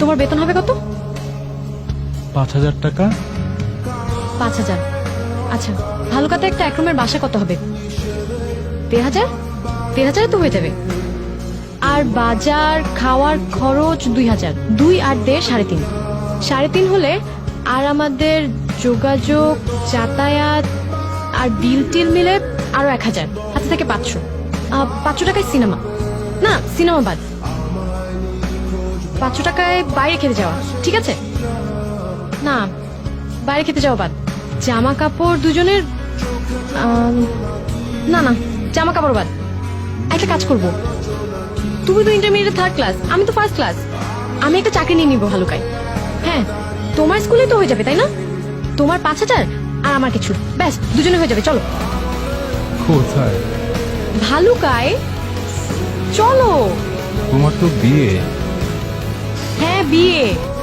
তোমার বেতন হবে কত? পাঁচ হাজার টাকা। পাঁচ হাজার। আচ্ছা ভালুকাতে একটা এক রুমের বাসা কত হবে? দেড় হাজার? দেড় হাজারে তো হয়ে যাবে। আর বাজার খাওয়ার খরচ দুই হাজার। দুই আর দেড় সাড়ে তিন। সাড়ে তিন হলে আর আমাদের যোগাযোগ যাতায়াত আর বিল টিল মিলে আরও এক হাজার। হাতে থেকে পাঁচশো। পাঁচশো টাকায় সিনেমা। না সিনেমা বাদ। পাঁচশো টাকায় বাইরে খেতে যাওয়া ঠিক আছে? না বাইরে খেতে যাওয়া বাদ। জামা কাপড় দুজনের না না জামা কাপড় বাদ। একটা কাজ করব। তুমি তো ইন্টারমিডিয়েট থার্ড ক্লাস আমি তো ফার্স্ট ক্লাস আমি একটা চাকরি নিয়ে নিবো ভালুকায়। হ্যাঁ তোমার স্কুলে তো হয়ে যাবে তাই না? তোমার পাঁচ হাজার আর আমার কিছু। ব্যাস দুজনে হয়ে যাবে চলো। কোথায়? ভালুকায় চলো। তোমার তো বিয়ে। বিয়ে।